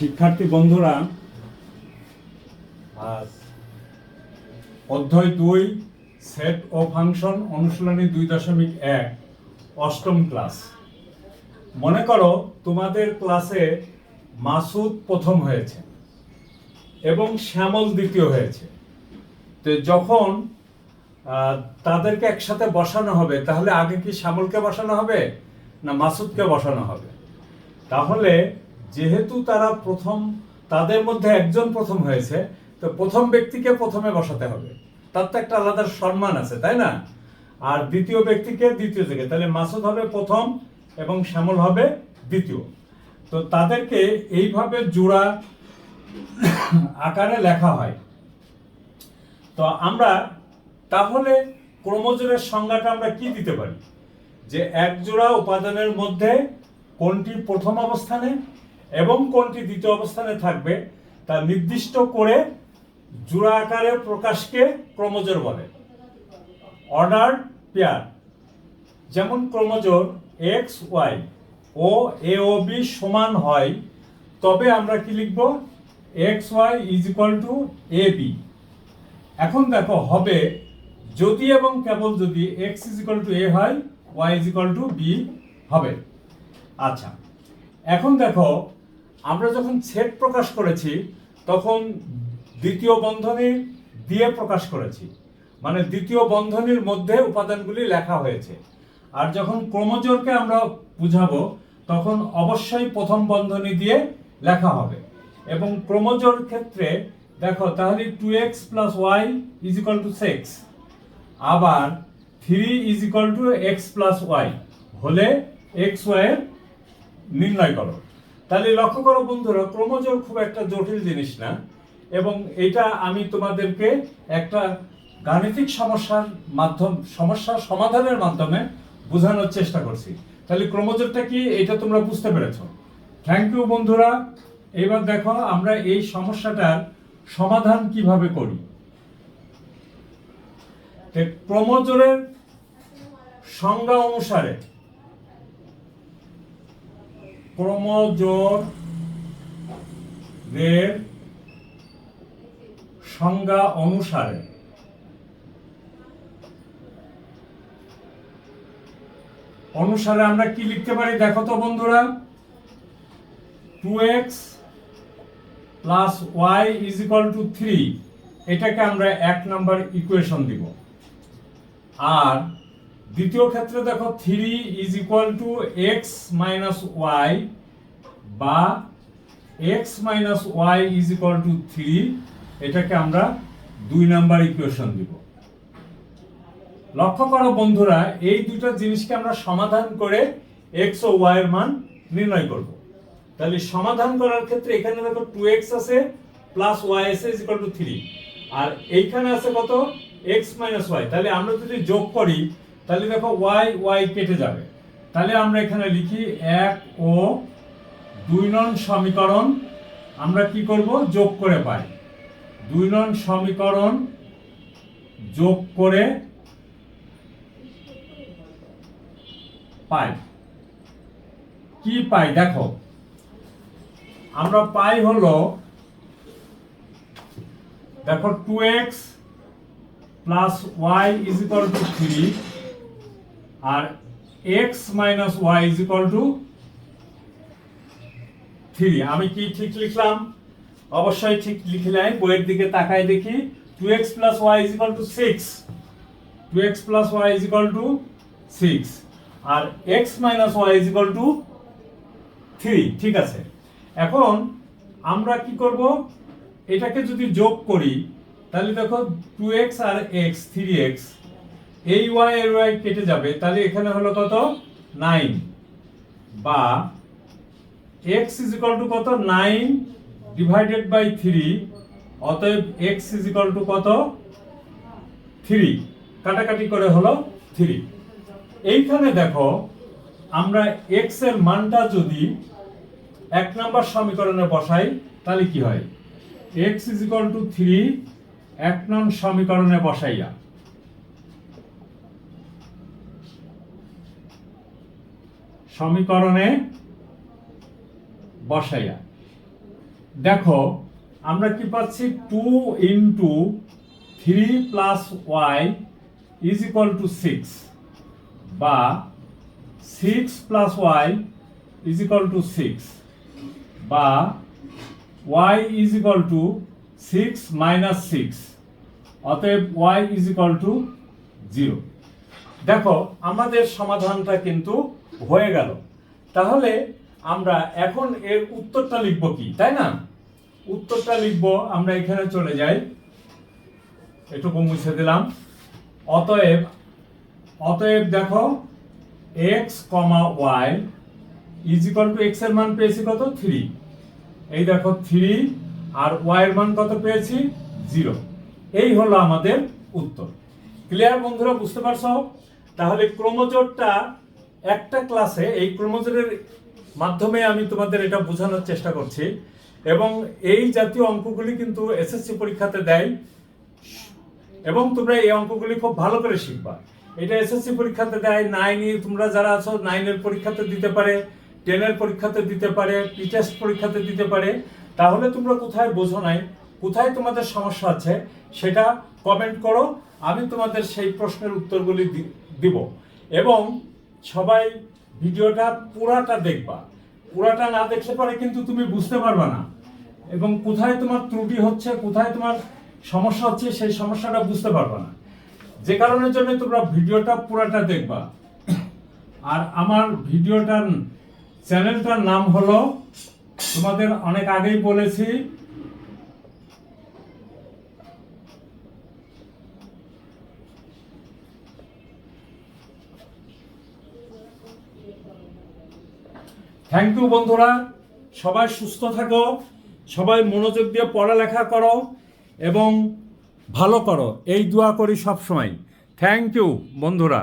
শিক্ষার্থী বন্ধুরা, আজ অধ্যায় দুই সেট ও ফাংশন অনুশীলনী দুই দশমিক এক, অষ্টম ক্লাস মনে করো তোমাদের ক্লাসে মাসুদ প্রথম হয়েছে এবং শ্যামল দ্বিতীয় হয়েছে। তো যখন তাদেরকে একসাথে বসানো হবে, তাহলে আগে কি শ্যামলকে বসানো হবে না মাসুদকে বসানো হবে? তাহলে যেহেতু তারা প্রথম, তাদের মধ্যে একজন প্রথম হয়েছে, তো প্রথম ব্যক্তিকে প্রথমে বসাতে হবে। তার তো একটা আলাদা সম্মান আছে, তাই না? আর দ্বিতীয় ব্যক্তিকে দ্বিতীয় থেকে তাহলে মাসুদ হবে প্রথম এবং শ্যামল হবে দ্বিতীয়। তো তাদেরকে এইভাবে জোড়া আকারে লেখা হয়। তো আমরা তাহলে ক্রোমোজোমের সংজ্ঞাটা আমরা কি দিতে পারি? যে এক জোড়া উপাদানের মধ্যে কোনটি প্রথম অবস্থানে এবং কোনটি দ্বিতীয় অবস্থানে থাকবে, তা নির্দিষ্ট করে জোড়া আকারে প্রকাশকে ক্রোমোজোর বলে। Order pair. যেমন ক্রোমোজোর এক্স ওয়াই ও এ ও বি সমান হয়, তবে আমরা কি লিখব? X Y is equal to A B এখন দেখো, হবে যদি এবং কেবল যদি X is equal to A হয় Y is equal to B হবে। আচ্ছা এখন দেখো আমরা যখন সেট প্রকাশ করেছি, তখন দ্বিতীয় বন্ধনী দিয়ে প্রকাশ করেছি। মানে দ্বিতীয় বন্ধনীর মধ্যে উপাদানগুলি লেখা হয়েছে। আর যখন ক্রোমোজোরকে আমরা বুঝাবো, তখন অবশ্যই প্রথম বন্ধনী দিয়ে লেখা হবে। এবং ক্রোমোজোর ক্ষেত্রে, দেখো, তাহলে two X plus Y is equal to six আবার three is equal to X plus Y হলে এক্স ওয়াই নির্ণয় করো। তাহলে লক্ষ্য করো বন্ধুরা, ক্রোমোজোর খুব একটা জটিল জিনিস না। এবং এটা আমি তোমাদেরকে একটা গাণিতিক সমস্যার মাধ্যম সমস্যার সমাধানের মাধ্যমে বোঝানোর চেষ্টা করছি। তাহলে ক্রোমোজোরটা কি? এটা তোমরা বুঝতে পেরেছ। থ্যাংক ইউ বন্ধুরা। এবার দেখো আমরা এই সমস্যাটার সমাধান কীভাবে করি। ক্রোমোজোরের সংজ্ঞা অনুসারে ক্রোমোজোর এর সংজ্ঞা অনুসারে। অনুসারে আমরা কি লিখতে পারি? দেখো তো বন্ধুরা। Two X plus Y is equal to three এটাকে আমরা এক নাম্বার ইকুয়েশন দিব। আর দ্বিতীয় ক্ষেত্রে দেখো three is equal to X minus Y বা X minus Y is equal to three, এটাকে আমরা দুই নাম্বার ইকুয়েশন দিব। লক্ষ্য করো বন্ধুরা, এই দুটো জিনিসকে আমরা সমাধান করে এক্স ও ওয়াই এর মান নির্ণয় করব। তাহলে সমাধান করার ক্ষেত্রে এখানে দেখো টু এক্স আছে, প্লাস ওয়াই আছে ইজ ইকুয়াল টু থ্রি। আর এইখানে আছে কত? X minus Y. তাহলে আমরা যদি যোগ করি তাহলে দেখো ওয়াই ওয়াই কেটে যাবে। তাহলে আমরা এখানে লিখি এক ও দুই নং সমীকরণ আমরা কি করব? যোগ করে পাই। দুই নং সমীকরণ যোগ করে পাই। কি পাই? দেখো, আমরা পাই হলো, দেখো two X plus Y is equal to three R X minus Y is equal to three আমি কি ঠিক লিখলাম? অবশ্যই ঠিক লিখলাই বইয়ের দিকে তাকাই দেখি। Two X plus Y is equal to six two X plus Y is equal to six R X minus Y is equal to three ঠিক আছে? এখন আমরা কি করব? এটাকে যদি যোগ করি, তাহলে দেখো টু এক্স আর এক্স থ্রি এক্স এই ওয়াই এর ওয়াই কেটে যাবে, তাহলে এখানে হলো কত? নাইন বা এক্স ইজ ইকাল টু কত? নাইন ডিভাইডেড বাই থ্রি অতএব এক্স ইজ ইকাল টু কত? থ্রি কাটাকাটি করে হলো থ্রি এইখানে দেখো, আমরা এক্সের মানটা যদি এক নাম্বার সমীকরণে বসাই, তাহলে কি হয়? X is equal to three এক নং সমীকরণে বসাইয়া। সমীকরণে বসাইয়া। দেখো, আমরা কি পাচ্ছি? Two into three plus Y is equal to six বা six plus Y is equal to six বা Y is equal to six minus six অতএব Y is equal to zero দেখো, আমাদের সমাধানটা কিন্তু হয়ে গেল। তাহলে আমরা এখন এর উত্তরটা লিখব কি, তাই না? উত্তরটা লিখব, আমরা এখানে চলে যাই। এটুকু মুছে দিলাম। অতএব অতএব দেখো X comma Y is equal to এক্সের মান পেয়েছি কত? থ্রি এই দেখো থ্রি আর ওয়াই এর মান কত পেয়েছি? জিরো এই হলো আমাদের উত্তর। ক্লিয়ার বন্ধুরা, বুঝতে পারছ? তাহলে ক্রোমোজোরটা একটা ক্লাসে এই ক্রোমোজোরের মাধ্যমে আমি তোমাদের এটা বোঝানোর চেষ্টা করছি। এবং এই জাতীয় অঙ্কগুলি কিন্তু এসএসসি পরীক্ষাতে দেয়। এবং তোমরা এই অঙ্কগুলি খুব ভালো করে শিখবা। এটা এসএসসি পরীক্ষাতে দেয় নাইন তোমরা যারা আছো নাইনের পরীক্ষাতে দিতে পারে টেনের পরীক্ষাতে দিতে পারে পি টেস্ট পরীক্ষাতে দিতে পারে। তাহলে তোমরা কোথায় বোঝো নাই, কোথায় তোমাদের সমস্যা আছে, সেটা কমেন্ট করো। আমি তোমাদের সেই প্রশ্নের উত্তরগুলি দিব। এবং সবাই ভিডিওটা পুরাটা দেখবা। পুরাটা না দেখতে পারে কিন্তু তুমি বুঝতে পারবে না। এবং কোথায় তোমার ত্রুটি হচ্ছে, কোথায় তোমার সমস্যা হচ্ছে, সেই সমস্যাটা বুঝতে পারবে না। যে কারণের জন্য তোমরা ভিডিওটা পুরাটা দেখবা। আর আমার ভিডিওটার চ্যানেলটার নাম হলো, তোমাদের অনেক আগেই বলেছি থ্যাংক ইউ বন্ধুরা। সবাই সুস্থ থাকো, সবাই মনোযোগ দিয়ে পড়ালেখা করো এবং ভালো করো। এই দোয়া করি সব সময় থ্যাংক ইউ বন্ধুরা।